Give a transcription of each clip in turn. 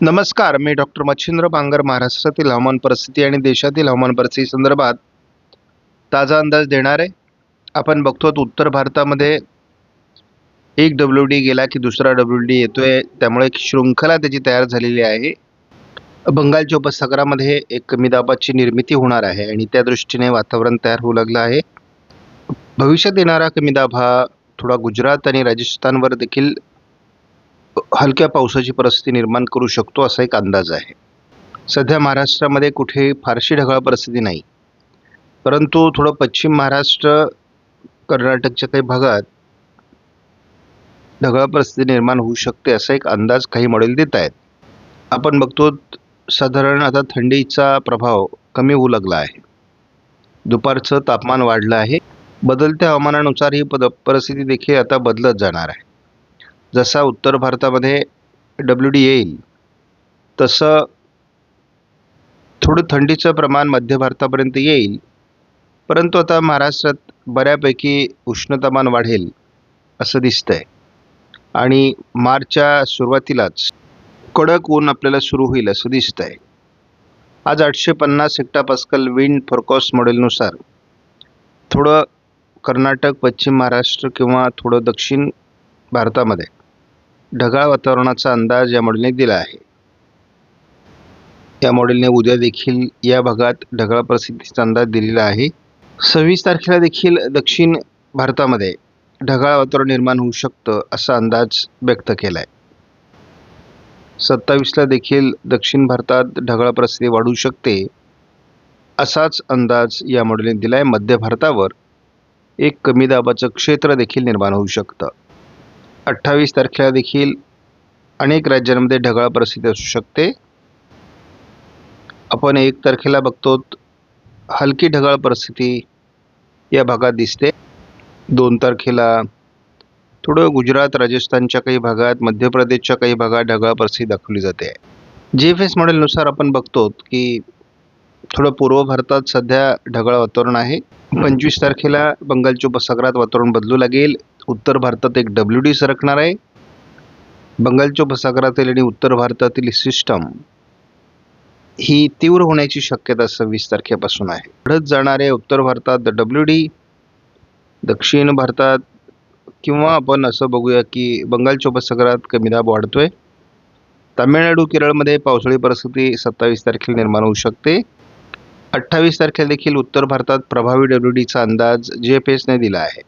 नमस्कार मी डॉक्टर मच्छिंद्र बांगर महाराष्ट्रातील हवामान परिस्थिती आणि देशातील हवामान परिस्थिती संदर्भात ताजा अंदाज देणार. आहे आपण बघतो उत्तर भारतामध्ये एक डब्ल्यू डी गेला की दुसरा डब्ल्यू डी येतोय त्यामुळे एक शृंखला त्याची तयार झालेली आहे. बंगालच्या उपसागरामध्ये एक कमी दाबाची निर्मिती होणार आहे आणि त्या दृष्टीने वातावरण तयार होऊ लागलं आहे. भविष्यात येणारा कमी दाब हा थोडा गुजरात आणि राजस्थानवर देखील हलक्या पावसाची परिस्थिती निर्माण करू शकतो असा एक अंदाज आहे. सध्या महाराष्ट्रामध्ये कुठे फारशी ढगाळ परिस्थिती नाही. परंतु थोडं पश्चिम महाराष्ट्र कर्नाटकच्या काही भागात ढगाळ परिस्थिती निर्माण होऊ शकते असा एक अंदाज काही मॉडेल देत आहेत. आपण बघतो साधारण आता थंडीचा प्रभाव कमी होऊ लागला आहे. दुपारचं तापमान वाढलं आहे. बदलत्या हवामानानुसार ही पद परिस्थिती देखील आता बदलत जाणार आहे. जसा उत्तर भारतामध्ये डब्ल्यू डी येईल तसं थोडं थंडीचं प्रमाण मध्य भारतापर्यंत येईल परंतु आता महाराष्ट्रात बऱ्यापैकी उष्णतामान वाढेल असं दिसतं आहे आणि मार्चच्या सुरुवातीलाच कडक ऊन आपल्याला सुरू होईल असं दिसतं आहे आज आठशे पन्नास हेक्टापास्कल विंड फोरकॉस्ट मॉडेलनुसार थोडं कर्नाटक पश्चिम महाराष्ट्र किंवा थोडं दक्षिण भारतामध्ये ढगाळ वातावरणाचा अंदाज या मॉडेलने दिला आहे. या मॉडेलने उद्या देखील या भागात ढगाळ परिस्थितीचा अंदाज दिलेला आहे. सव्वीस तारखेला देखील दक्षिण भारतामध्ये ढगाळ वातावरण निर्माण होऊ शकतं असा अंदाज व्यक्त केला आहे सत्तावीसला देखील दक्षिण भारतात ढगाळ परिस्थिती वाढू शकते असाच अंदाज या मॉडेलने दिला आहे मध्य भारतावर एक कमी दाबाचं क्षेत्र देखील निर्माण होऊ शकतं. अठ्ठावीस तारखेला देखील अनेक राज्यांमध्ये ढगाळ परिस्थिती असू शकते. आपण एक तारखेला बघतो हलकी ढगाळ परिस्थिती या भागात दिसते. दोन तारखेला थोडं गुजरात राजस्थानच्या काही भागात मध्य प्रदेशच्या काही भागात ढगाळ परिस्थिती दाखवली जाते. जी एफ एस मॉडेलनुसार आपण बघतो की थोडं पूर्व भारतात सध्या ढगाळ वातावरण आहे. पंचवीस तारखेला बंगालच्या उपसागरात वातावरण बदलू लागेल. उत्तर भारतात एक डब्ल्यू डी सरकणार आहे. बंगालच्या उपसागरातील आणि उत्तर भारतातील सिस्टम ही तीव्र होण्याची शक्यता सव्वीस तारखेपासून आहे. घडत जाणारे उत्तर भारतात डब्ल्यू डी दक्षिण भारतात किंवा आपण असं बघूया की बंगालच्या उपसागरात कमी दाब वाढतोय. तामिळनाडू केरळमध्ये पावसाळी परिस्थिती सत्तावीस तारखेला निर्माण होऊ शकते. अठ्ठावीस तारखेला देखील उत्तर भारतात प्रभावी डब्ल्यू डीचा अंदाज जे एफ एसने दिला आहे.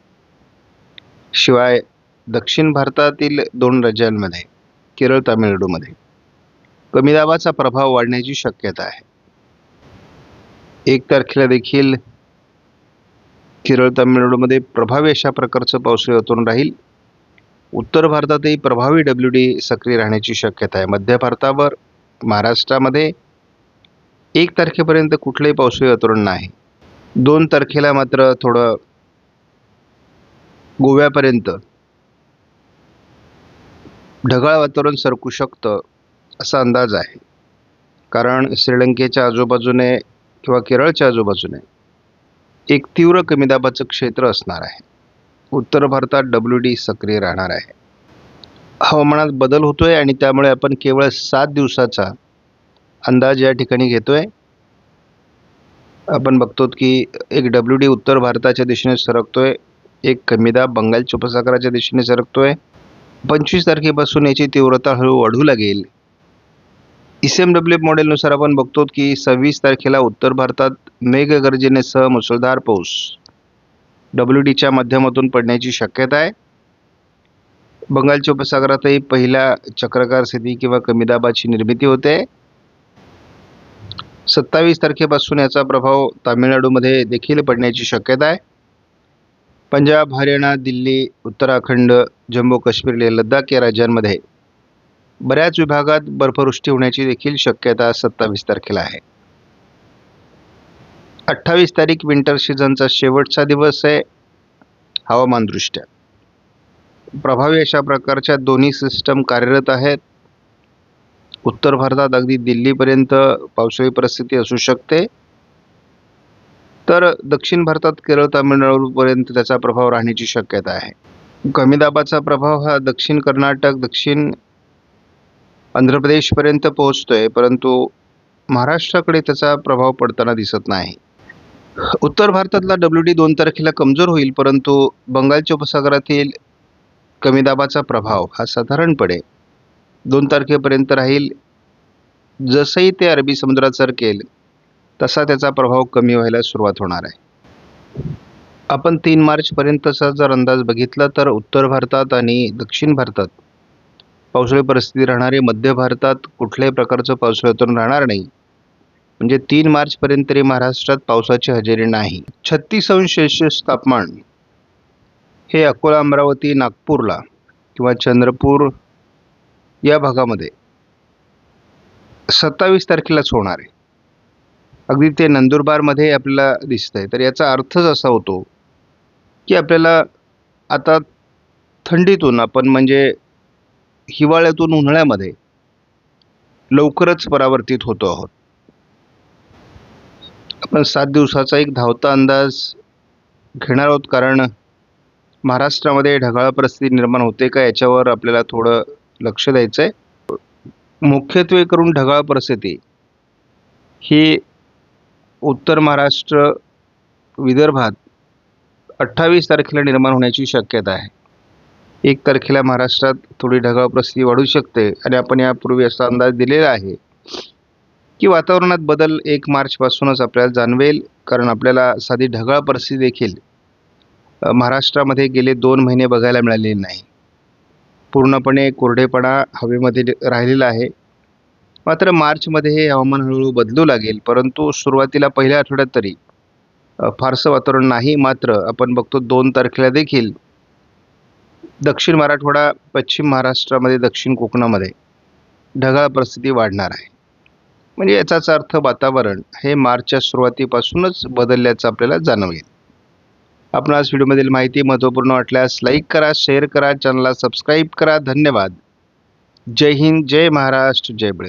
शिवाय दक्षिण भारतातील दोन राज्यांमध्ये केरळ तामिळनाडूमध्ये कमी दाबाचा प्रभाव वाढण्याची शक्यता आहे. एक तारखेला देखील केरळ तामिळनाडूमध्ये प्रभावी अशा प्रकारचं पावसाळी वातावरण राहील. उत्तर भारतातही प्रभावी डब्ल्यू डी सक्रिय राहण्याची शक्यता आहे. मध्य भारतावर महाराष्ट्रामध्ये एक तारखेपर्यंत कुठलंही पावसाळी वातावरण नाही. दोन तारखेला मात्र थोडं गोव्यापर्यंत. ढगाळ वातावरण सरकू शकतं असा अंदाज आहे. कारण श्रीलंकेच्या आजूबाजूने किंवा केरळच्या आजूबाजूने एक तीव्र कमी दाबाचं क्षेत्र असणार आहे. उत्तर भारतात डब्ल्यू डी सक्रिय राहणार आहे. हवामानात बदल होतो आहे आणि त्यामुळे आपण केवळ सात दिवसाचा अंदाज या ठिकाणी घेतो आहे आपण बघतो की एक डब्ल्यू डी उत्तर भारताच्या दिशेने सरकतो आहे एक कमी दाब बंगालच्या उपसागराच्या दिशेने सरकतोय. पंचवीस तारखेपासून याची तीव्रता हळू वाढू लागेल. एस एम डब्ल्यू मॉडेलनुसार आपण बघतो की सव्वीस तारखेला उत्तर भारतात मेघगर्जनेसह मुसळधार पाऊस. डब्ल्यू डीच्या माध्यमातून पडण्याची शक्यता आहे. बंगालच्या उपसागरातही पहिल्या चक्रकार स्थिती किंवा कमी दाबाची निर्मिती होते. सत्तावीस तारखेपासून याचा प्रभाव तामिळनाडूमध्ये देखील पडण्याची शक्यता आहे. पंजाब हरियाणा दिल्ली उत्तराखंड जम्मू काश्मीर लडाख या राज्यांमध्ये बऱ्याच विभागात बर्फवृष्टी होण्याची देखील शक्यता सत्तावीस तारखेला आहे. अठ्ठावीस तारीख विंटर सीझनचा शेवटचा दिवस आहे हवामानदृष्ट्या. प्रभावी अशा प्रकारच्या दोन्ही सिस्टम कार्यरत आहेत. उत्तर भारतात अगदी दिल्लीपर्यंत पावसाळी परिस्थिती असू शकते. तर दक्षिण भारतात केरळ तामिळनाडूपर्यंत त्याचा प्रभाव राहण्याची शक्यता आहे. कमी दाबाचा प्रभाव हा दक्षिण कर्नाटक दक्षिण आंध्र प्रदेशपर्यंत पोहोचतोय परंतु महाराष्ट्राकडे त्याचा प्रभाव पडताना दिसत नाही. उत्तर भारतातला डब्ल्यू डी दोन तारखेला कमजोर होईल परंतु बंगालच्या उपसागरातील कमी दाबाचा प्रभाव हा साधारणपणे दोन तारखेपर्यंत राहील. जसंही ते अरबी समुद्रात सरकेल तसा त्याचा प्रभाव कमी व्हायला सुरुवात होणार आहे. आपण तीन मार्चपर्यंतचा जर अंदाज बघितला तर उत्तर भारतात आणि दक्षिण भारतात पावसाळी परिस्थिती राहणारे मध्य भारतात कुठल्याही प्रकारचं पावसाळ्यातून राहणार नाही. म्हणजे तीन मार्चपर्यंत तरी महाराष्ट्रात पावसाची हजेरी नाही. छत्तीस अंश सेल्सिअस तापमान हे अकोला अमरावती नागपूरला किंवा चंद्रपूर या भागामध्ये सत्तावीस तारखेलाच होणार आहे. अगदी ते नंदुरबारमध्ये आपल्याला दिसत आहे तर याचा अर्थच असा होतो की आपल्याला आता थंडीतून आपण म्हणजे हिवाळ्यातून उन्हाळ्यामध्ये लवकरच परावर्तित होतो आहोत. आपण सात दिवसाचा एक धावता अंदाज घेणार आहोत कारण महाराष्ट्रामध्ये ढगाळ परिस्थिती निर्माण होते का याच्यावर आपल्याला थोडं लक्ष द्यायचं आहे मुख्यत्वे करून ढगाळ परिस्थिती ही उत्तर महाराष्ट्र विदर्भात अठ्ठावीस तारखेला निर्माण होण्याची शक्यता आहे. एक तारखेला महाराष्ट्रात थोडी ढगाळ परिस्थिती वाढू शकते आणि आपण यापूर्वी असा अंदाज दिलेला आहे की वातावरणात बदल एक मार्चपासूनच आपल्याला जाणवेल कारण आपल्याला साधी ढगाळ परिस्थिती देखील महाराष्ट्रामध्ये गेले दोन महिने बघायला मिळालेले नाही. पूर्णपणे कोरडेपणा हवेमध्ये राहिलेला आहे. मात्र मार्चमध्ये हे हवामान हळूहळू बदलू लागेल परंतु सुरुवातीला पहिल्या आठवड्यात तरी फारसं वातावरण नाही मात्र आपण बघतो दोन तारखेला देखील दक्षिण मराठवाडा पश्चिम महाराष्ट्रामध्ये दक्षिण कोकणामध्ये ढगाळ परिस्थिती वाढणार आहे. म्हणजे याचाच अर्थ वातावरण हे मार्चच्या सुरुवातीपासूनच बदलल्याचं आपल्याला जाणवेल. आज व्हिडिओमधील माहिती महत्त्वपूर्ण वाटल्यास लाईक करा शेअर करा चॅनलला सबस्क्राईब करा. धन्यवाद. जय हिंद जय महाराष्ट्र जय बळीराय